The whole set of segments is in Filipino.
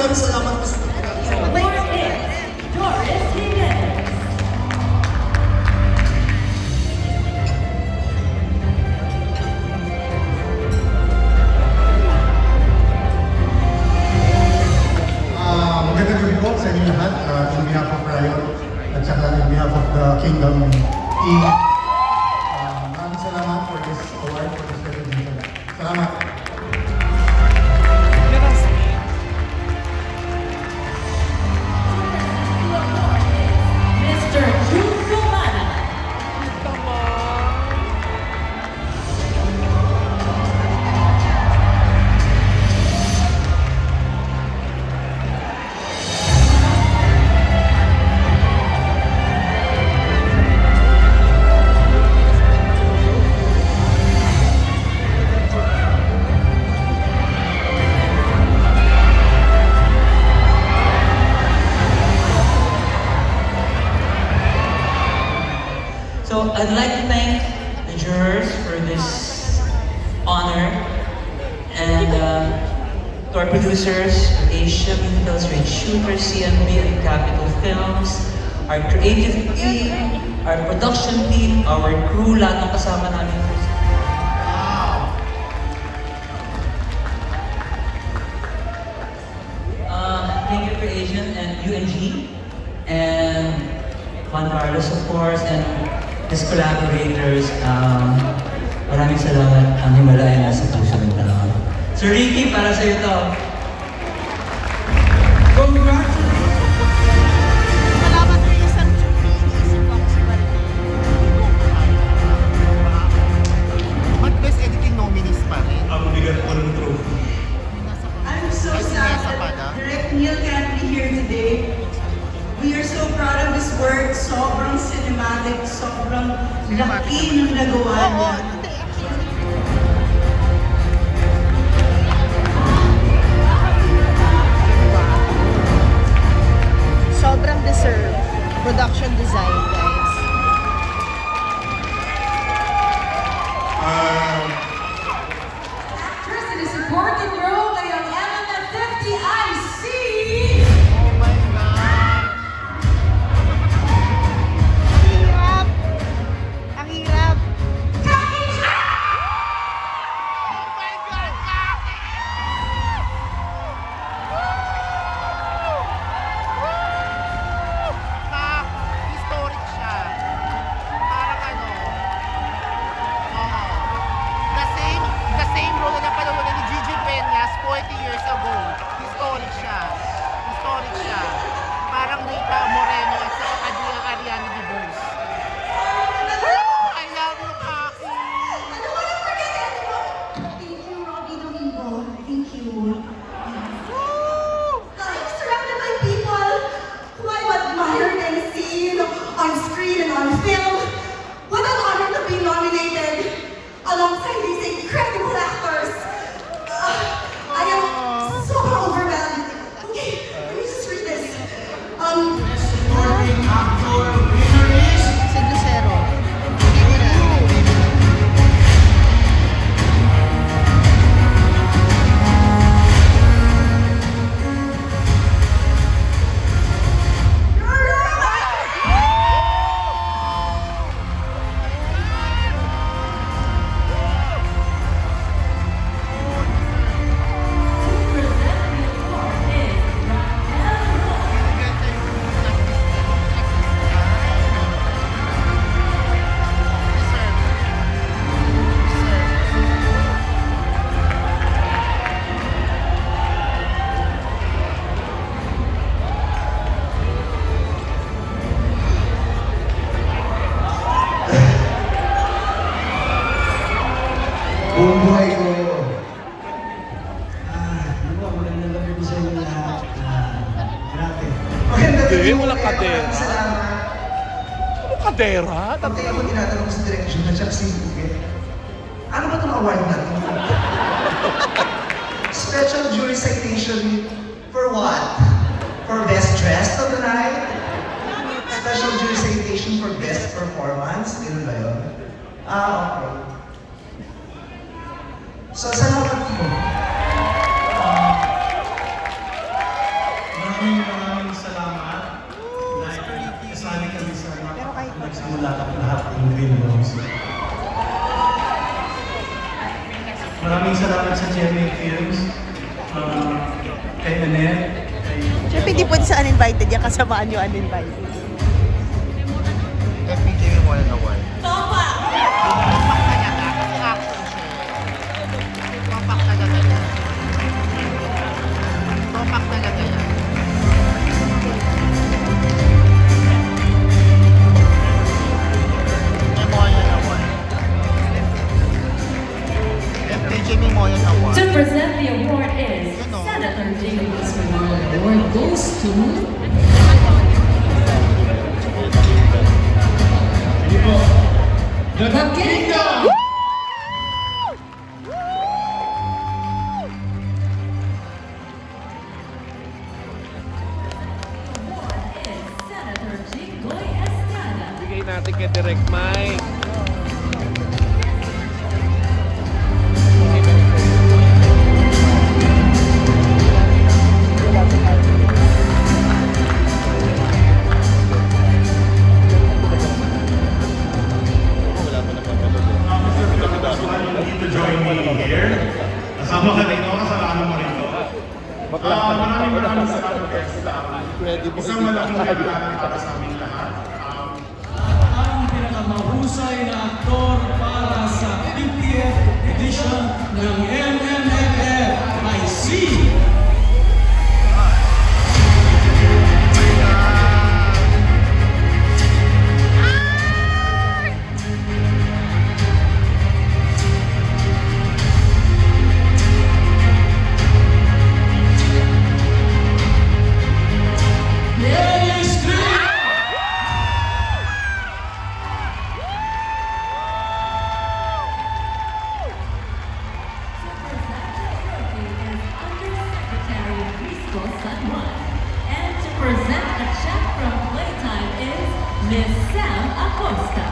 maraming salamat po sa Doris Jimenez. Ah, magandang sa inyo lahat. Uh, on behalf of Riot at saka on behalf of the Kingdom team. I'd like to thank the jurors for this honor and uh, to our producers, Asia Films, Red Shooter, CMB, and Capital Films, our creative team, our production team, our crew, lahat ng kasama namin. Collaborators. Um, maraming salamat. Ang Himalaya nasa puso ng tao. Sir Ricky, para sa iyo to. Cinematic, sobrang laki ng nagawa niya. Sobrang deserve. Production design, guys. Actress in a supporting role Hindi, wala kadera. Ano kadera? Pagka ako tinatanong sa direction na siya si Bukit, ano ba itong award natin? Special jury citation for what? For best dressed of the night? Special jury citation for best performance? Ganun ba yun? Ah, okay. So, saan ako magtipon? salamat sa Jeremy Films, uh, kay Annette. Kay... Siyempre, hindi pwede sa uninvited yan, kasamaan yung uninvited. Let me give you one on one. Topa! Now, yeah. Miss Sam Acosta.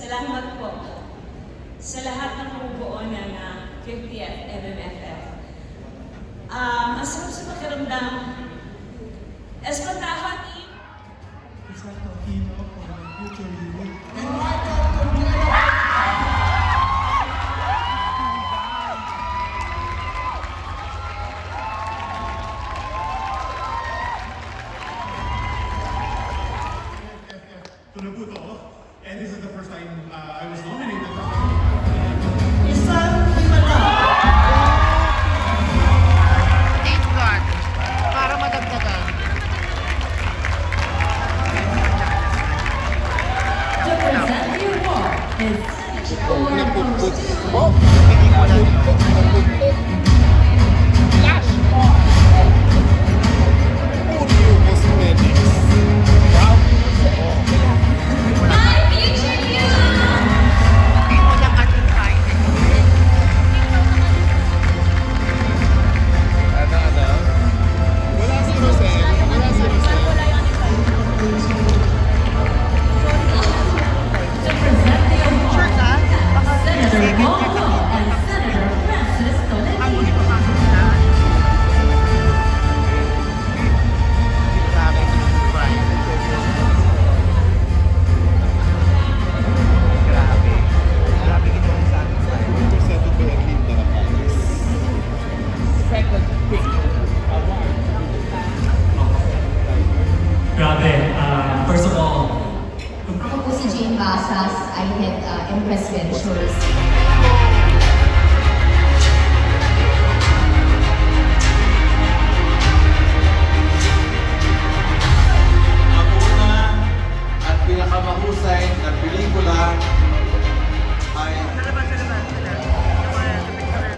Salamat po sa lahat ng kumubuo ng uh, 50th MMFF. Um, masarap sa pakiramdam. Espantahan ni... Isang Tokino for Future Oh. Ahead uh, Empress Ventures. ang una at pinakamahusay na pelikula